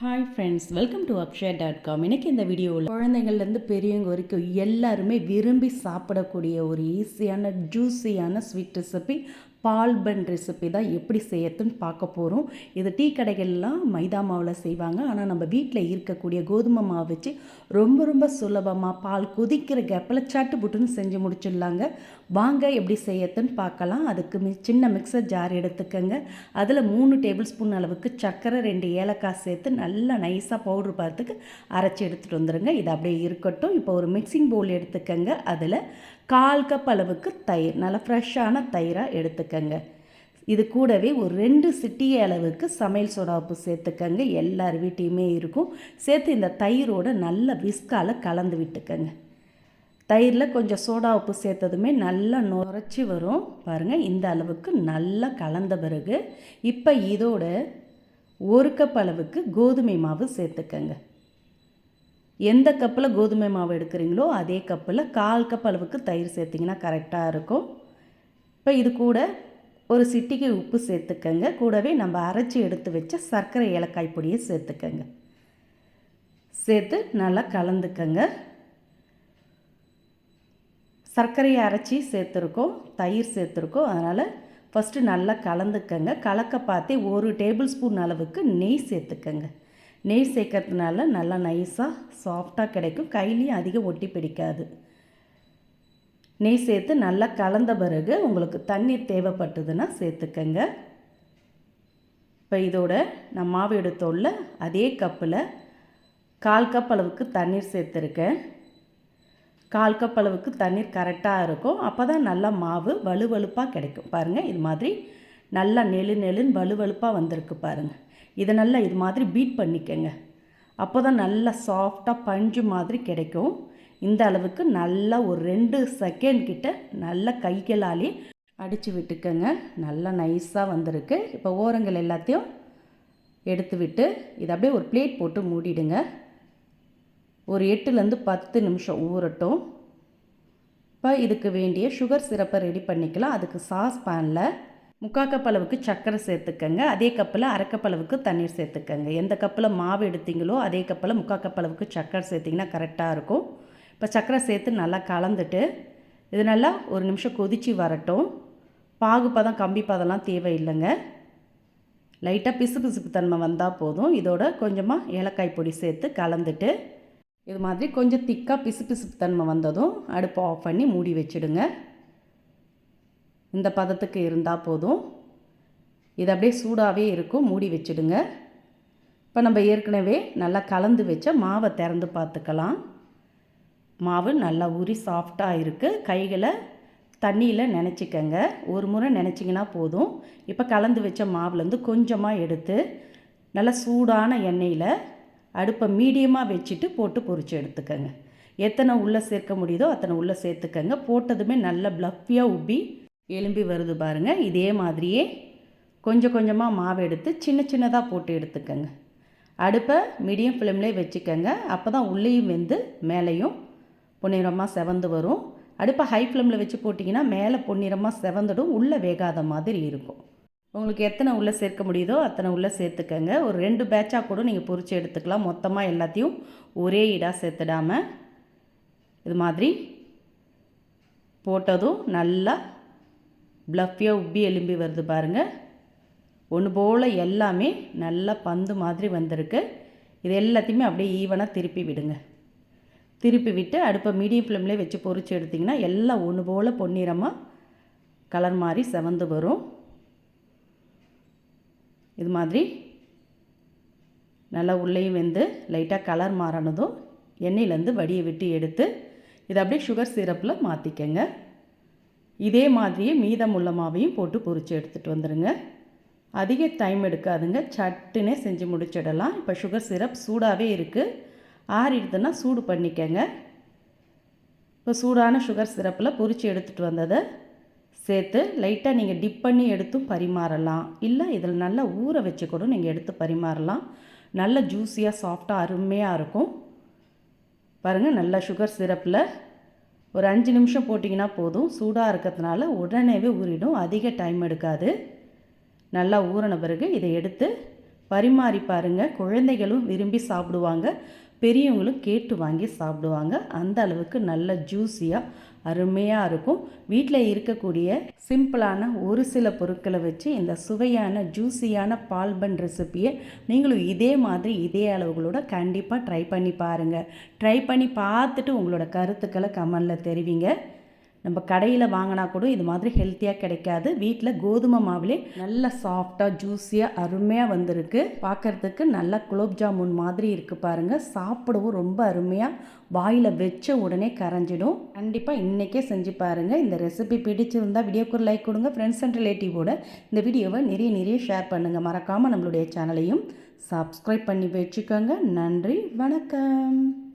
Hi friends welcome to அப்ஷே dot com இன்றைக்கி இந்த வீடியோவில் குழந்தைங்கள்லேருந்து பெரியவங்க வரைக்கும் எல்லாருமே விரும்பி சாப்பிடக்கூடிய ஒரு ஈஸியான ஜூஸியான ஸ்வீட் ரெசிபி பால் பன் ரெசிபி தான் எப்படி செய்யறதுன்னு பார்க்க போகிறோம் இது டீ கடைகள்லாம் மைதா மாவில் செய்வாங்க. ஆனால் நம்ம வீட்டில் இருக்கக்கூடிய கோதுமை மாவு வச்சு ரொம்ப ரொம்ப சுலபமாக பால் கொதிக்கிற கேப்பில் சட்டு புட்டுன்னு செஞ்சு முடிச்சிடலாங்க. வாங்க எப்படி செய்யறதுன்னு பார்க்கலாம். அதுக்கு மி சின்ன மிக்சர் ஜார் எடுத்துக்கோங்க. அதில் மூணு டேபிள் ஸ்பூன் அளவுக்கு சர்க்கரை ரெண்டு ஏலக்காய் சேர்த்து நல்லா நைஸாக பவுட்ரு பார்த்துக்கு அரைச்சி எடுத்துகிட்டு வந்துடுங்க இது அப்படியே இருக்கட்டும். இப்போ ஒரு மிக்சிங் பவுல் எடுத்துக்கோங்க. அதில் கால் கப் அளவுக்கு தயிர் நல்லா ஃப்ரெஷ்ஷான தயிராக எடுத்துக்கோங்க. இது கூடவே ஒரு ரெண்டு சிட்டிய அளவுக்கு சமையல் சோடா உப்பு சேர்த்துக்கங்க. எல்லார் வீட்டையுமே இருக்கும். சேர்த்து இந்த தயிரோட நல்ல விஸ்கால கலந்து விட்டுக்கங்க. தயிரில் கொஞ்சம் சோடா உப்பு சேர்த்ததுமே நல்லா நுரைச்சி வரும். பாருங்கள் இந்த அளவுக்கு நல்லா கலந்த பிறகு இப்போ இதோட ஒரு கப் அளவுக்கு கோதுமை மாவு சேர்த்துக்கங்க. எந்த கப்பில் கோதுமை மாவு எடுக்கிறீங்களோ அதே கப்பில் கால் கப் அளவுக்கு தயிர் சேர்த்திங்கன்னா கரெக்டாக இருக்கும். இப்போ இது கூட ஒரு சிட்டிக்கு உப்பு சேர்த்துக்கங்க. கூடவே நம்ம அரைச்சி எடுத்து வச்ச சர்க்கரை ஏலக்காய் பொடியை சேர்த்துக்கங்க. சேர்த்து நல்லா கலந்துக்கங்க. சர்க்கரையை அரைச்சி சேர்த்துருக்கோம். தயிர் சேர்த்துருக்கோம். அதனால் ஃபஸ்ட்டு நல்லா கலந்துக்கங்க. கலக்க பார்த்தே ஒரு டேபிள் ஸ்பூன் அளவுக்கு நெய் சேர்த்துக்கங்க. நெய் சேர்க்கறதுனால நல்லா நைஸாக சாஃப்டாக கிடைக்கும். கையிலையும் அதிகம் ஒட்டி பிடிக்காது. நெய் சேர்த்து நல்லா கலந்த பிறகு உங்களுக்கு தண்ணீர் தேவைப்பட்டதுன்னா சேர்த்துக்கங்க. இப்போ இதோட நான் மாவு எடுத்தோல்ல அதே கப்பில் கால் கப் அளவுக்கு தண்ணீர் சேர்த்துருக்கேன். கால் கப் அளவுக்கு தண்ணீர் கரெக்டாக இருக்கும். அப்போ தான் நல்லா மாவு வலுவலுப்பாக கிடைக்கும். பாருங்கள் இது மாதிரி நல்லா நெழு நெழுன்னு வலுவலுப்பாக வந்திருக்கு பாருங்கள் இதை நல்லா இது மாதிரி பீட் பண்ணிக்கங்க. அப்போ தான் நல்லா சாஃப்டாக பஞ்சு மாதிரி கிடைக்கும். இந்த அளவுக்கு நல்லா ஒரு ரெண்டு செகண்ட் கிட்ட நல்லா கைகளாலே அடித்து விட்டுக்கங்க. நல்லா நைஸாக வந்திருக்கு. இப்போ ஓரங்கள் எல்லாத்தையும் எடுத்து விட்டு இதை அப்படியே ஒரு பிளேட் போட்டு மூடிடுங்க. ஒரு எட்டுலேருந்து பத்து நிமிஷம் ஊறட்டும். இப்போ இதுக்கு வேண்டிய சுகர் சிரப்பை ரெடி பண்ணிக்கலாம். அதுக்கு சாஸ் பேனில் முக்கால் கப் அளவுக்கு சர்க்கரை சேர்த்துக்கங்க அதே கப்பில் அரை அளவுக்கு தண்ணீர் சேர்த்துக்கங்க. எந்த கப்பில் மாவு எடுத்தீங்களோ அதே கப்பில் முக்கால் கப் அளவுக்கு சர்க்கரை சேர்த்திங்கன்னா கரெக்டாக இருக்கும். இப்போ சர்க்கரை சேர்த்து நல்லா கலந்துட்டு இது நல்லா ஒரு நிமிஷம் கொதித்து வரட்டும். பாகு பதம் கம்பி பதம்லாம் தேவையில்லைங்க. லைட்டாக பிசு பிசுப்பு தன்மை வந்தால் போதும். இதோட கொஞ்சமாக ஏலக்காய் பொடி சேர்த்து கலந்துட்டு இது மாதிரி கொஞ்சம் திக்காக பிசு பிசுப்பு தன்மை வந்ததும் அடுப்பை ஆஃப் பண்ணி மூடி வச்சுடுங்க. இந்த பதத்துக்கு இருந்தால் போதும். இது அப்படியே சூடாகவே இருக்கும். மூடி வச்சுடுங்க. இப்போ நம்ம ஏற்கனவே நல்லா கலந்து வச்ச மாவை திறந்து பார்த்துக்கலாம். மாவு நல்லா உரி சாஃப்டாக இருக்குது கைகளை தண்ணியில் நினச்சிக்கங்க. ஒரு முறை நினச்சிங்கன்னா போதும். இப்போ கலந்து வச்ச மாவுலேருந்து கொஞ்சமாக எடுத்து நல்லா சூடான எண்ணெயில் அடுப்பை மீடியமாக வச்சுட்டு போட்டு பொரித்து எடுத்துக்கங்க. எத்தனை உள்ளே சேர்க்க முடியுதோ அத்தனை உள்ளே சேர்த்துக்கங்க. போட்டதுமே நல்லா ப்ளஃப்பியாக உப்பி எலும்பி வருது பாருங்கள் இதே மாதிரியே கொஞ்சம் கொஞ்சமாக மாவு எடுத்து சின்ன சின்னதாக போட்டு எடுத்துக்கோங்க. அடுப்பை மீடியம் ஃப்ளேம்லேயே வச்சுக்கோங்க. அப்போ தான் உள்ளேயும் வெந்து மேலேயும் பொன்னிறமாக செவந்து வரும். அடுப்பை ஹை ஃப்ளேமில் வச்சு போட்டிங்கன்னா மேலே பொன்னிறமாக செவந்துடும். உள்ளே வேகாத மாதிரி இருக்கும். உங்களுக்கு எத்தனை உள்ளே சேர்க்க முடியுதோ அத்தனை உள்ளே சேர்த்துக்கங்க. ஒரு ரெண்டு பேட்சாக கூட நீங்கள் பொறிச்சு எடுத்துக்கலாம். மொத்தமாக எல்லாத்தையும் ஒரே இடாக சேர்த்துடாமல் இது மாதிரி போட்டதும் நல்லா ப்ளஃபியாக உப்பி எலும்பி வருது பாருங்கள் ஒன்று போல் எல்லாமே நல்லா பந்து மாதிரி வந்திருக்கு. இது எல்லாத்தையுமே அப்படியே ஈவனாக திருப்பி விடுங்க. திருப்பி விட்டு அடுப்பை மீடியம் ஃப்ளேம்லேயே வச்சு பொறிச்சு எடுத்திங்கன்னா எல்லாம் ஒன்று போல் பொன்னிறமாக கலர் மாதிரி செவந்து வரும். இது மாதிரி நல்லா உள்ளேயும் வெந்து லைட்டாக கலர் மாறினதும் எண்ணெயிலேருந்து வடியை விட்டு எடுத்து இதை அப்படியே சுகர் சிரப்பில் மாற்றிக்கங்க இதே மாதிரியே மீதமுள்ள மாவையும் போட்டு பொரித்து எடுத்துகிட்டு வந்துடுங்க அதிக டைம் எடுக்காதுங்க. சட்டுனே செஞ்சு முடிச்சிடலாம். இப்போ சுகர் சிரப் சூடாகவே இருக்குது ஆறிடுதுன்னா சூடு பண்ணிக்கங்க. இப்போ சூடான சுகர் சிரப்பில் பொரித்து எடுத்துகிட்டு வந்ததை சேர்த்து லைட்டாக நீங்கள் டிப் பண்ணி எடுத்தும் பரிமாறலாம். இல்லை இதில் நல்லா ஊற வச்சு கூட நீங்கள் எடுத்து பரிமாறலாம். நல்ல ஜூஸியாக சாஃப்டாக அருமையாக இருக்கும். பாருங்கள் நல்லா சுகர் சிரப்பில் ஒரு அஞ்சு நிமிஷம் போட்டிங்கன்னா போதும். சூடாக இருக்கிறதுனால உடனேவே ஊறிடும். அதிக டைம் எடுக்காது. நல்லா ஊறின பிறகு இதை எடுத்து பரிமாறி பாருங்கள் குழந்தைகளும் விரும்பி சாப்பிடுவாங்க. பெரியவங்களும் கேட்டு வாங்கி சாப்பிடுவாங்க. அந்த அளவுக்கு நல்ல ஜூஸியாக அருமையாக இருக்கும். வீட்டில் இருக்கக்கூடிய சிம்பிளான ஒரு சில பொருட்களை வச்சு இந்த சுவையான ஜூஸியான பால்பன் ரெசிப்பியை நீங்களும் இதே மாதிரி இதே அளவுகளோட கண்டிப்பாக ட்ரை பண்ணி பாருங்கள் ட்ரை பண்ணி பார்த்துட்டு உங்களோட கருத்துக்களை கமெண்டில் தெரிவிங்க. நம்ம கடையில் வாங்கினா கூட இது மாதிரி ஹெல்த்தியாக கிடைக்காது. வீட்டில் கோதுமை மாவுலே நல்ல சாஃப்டாக ஜூஸியாக அருமையாக வந்திருக்கு. பார்க்குறதுக்கு நல்ல குலோப் ஜாமுன் மாதிரி இருக்குது பாருங்கள் சாப்பிடவும் ரொம்ப அருமையாக வாயில் வச்ச உடனே கரைஞ்சிடும். கண்டிப்பாக இன்றைக்கே செஞ்சு பாருங்கள் இந்த ரெசிபி பிடிச்சிருந்தால் வீடியோக்கு ஒரு லைக் கொடுங்க. ஃப்ரெண்ட்ஸ் அண்ட் ரிலேட்டிவோட இந்த வீடியோவை நிறைய நிறைய ஷேர் பண்ணுங்கள் மறக்காமல் நம்மளுடைய சேனலையும் சப்ஸ்கிரைப் பண்ணி வச்சுக்கோங்க. நன்றி வணக்கம்.